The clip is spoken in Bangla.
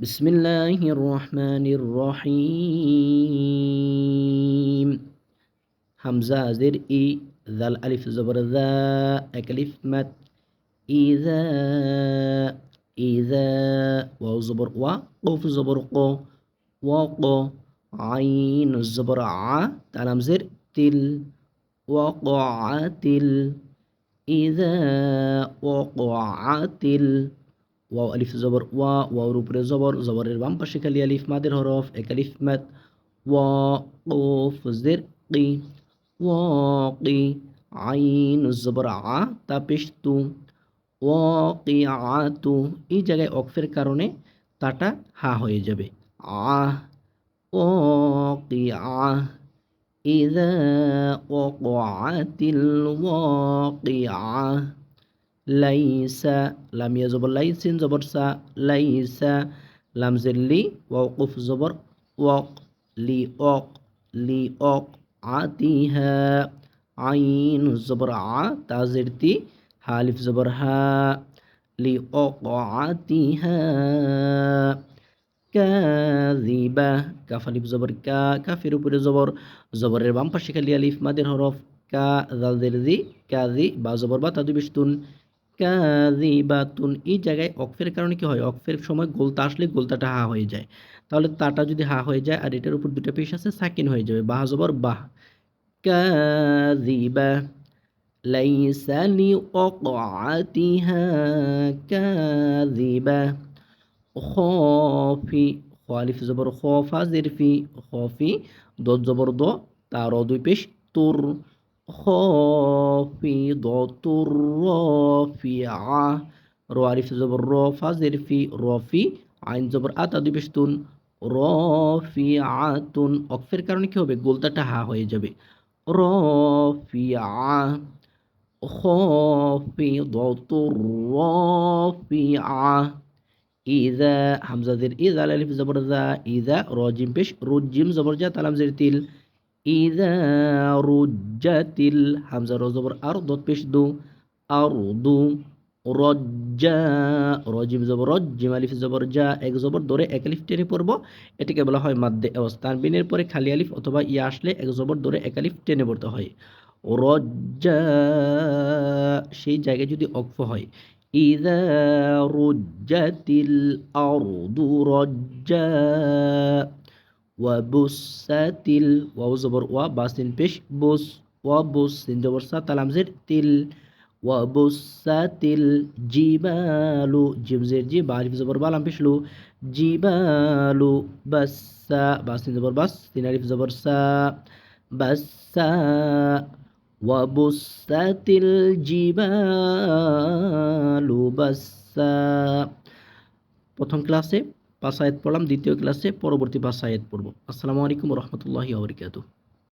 بسم الله الرحمن الرحيم. حمزة زر إي ذا الألف زبر ذا أكلف مت إذا إذا واو زبر وا قوف زبر قو وقو عين الزبر ع تعلم زر تل وقعت إذا وقعت ওয়া ক আতিল ওয়াও আলিফ জবর ওয়া ওয়াওর উপরে জবর জবরের বাম পাশে খালি আলিফ মাদের হরফ এক আলিফ মাদ ওয়া কফ জের কি ওয়াকি আইন জবর আ তা পেশ তু ওয়াকি আতু এই জায়গায় অকফের কারণে তাটা হা হয়ে যাবে আ ওয়াকি আ إذا وقعت الواقعة লাইসা লামিয়া জবর লাইসিন জবর সা লাইসা লামজের লি ওয়াকুফ জবর ওয়াক লি অক লি অক আতিহা আইন জবর আ তাজের তি হালিফ জবর হা লি অক আতিহা কাজিবা কাফালিফ জবর কা কাফের উপরে জবর জবরের বাম পাশে খালি আলিফ মাদের হরফ কা জালদের জি কাজি বা জবর বা তাদু বিস্তুন কাযিবাতুন। এই জায়গায় অকফের কারণে কি হয়? অকফের সময় গোলতা আসলে গোলতাটা হা হয়ে যায়। তাহলে তাটা যদি হা হয়ে যায় আর এটার উপর দুটা পেশ আছে, সাকিন হয়ে যাবে। বাহ জবর বাহ কাযিবা লাইসা লিওয়াকআতিহা কাযিবা খফি। খালিফ জবর খফা জিরফি খফি দত জবর দ, তার দুই পেশ তুর। রাফিআ র আলিফ জবর র ফা জিরফি রফি আইন জবর আতা দুই পেশ তুন রফিআতুন অকফের কারণে কি হবে গোলতাটা হা হয়ে যাবে রফিআ খাফিদাতুর রাফিআ ইজা হামজাদের ইজা আলিফ জবর জা ইজা রজিম পেশ রুজিম জবর জা তালাম জের তিল ইজা রুজ্জাতিল হামজা র জবর আর দত পেশ দু আর দু রজ্জা রজিম জবর রজ্জিম আলিফ জবর যা এক জবর ধরে এক আলিফ টেনে পড়ব। এটিকে বলা হয় মাদ্দে অবস্থান। বিনের পরে খালি আলিফ অথবা ইয়া আসলে এক জবর ধরে এক আলিফ টেনে পড়তে হয়। রজ্জা সেই জায়গায় যদি অক্ফ হয়। ইদা রুজ্জাতিল আরদু রজ্জা ওয়াবুসাতিল ওয়াও জবর, ওয়া বাসিন পেশ, বুস, ওয়া বুস সিন জবর সা তালামজের তিল ওয়াবুসাতিল জিবালু জিমজের জি বারিফ জবর, বালাম পেশলু জিবালু, বাসা বাসিন জবর, বাস তিন, আলিফ জবর, সা, বাসা ওয়াবুসাতিল জিবালু, বাসা। প্রথম ক্লাসে পাঁচ পড়লাম দ্বিতীয় ক্লাসে পরবর্তী পাঁচ আয়াত পড়ব। আসসালামু আলাইকুম রহমতুল্লাহি আবরকাতুহ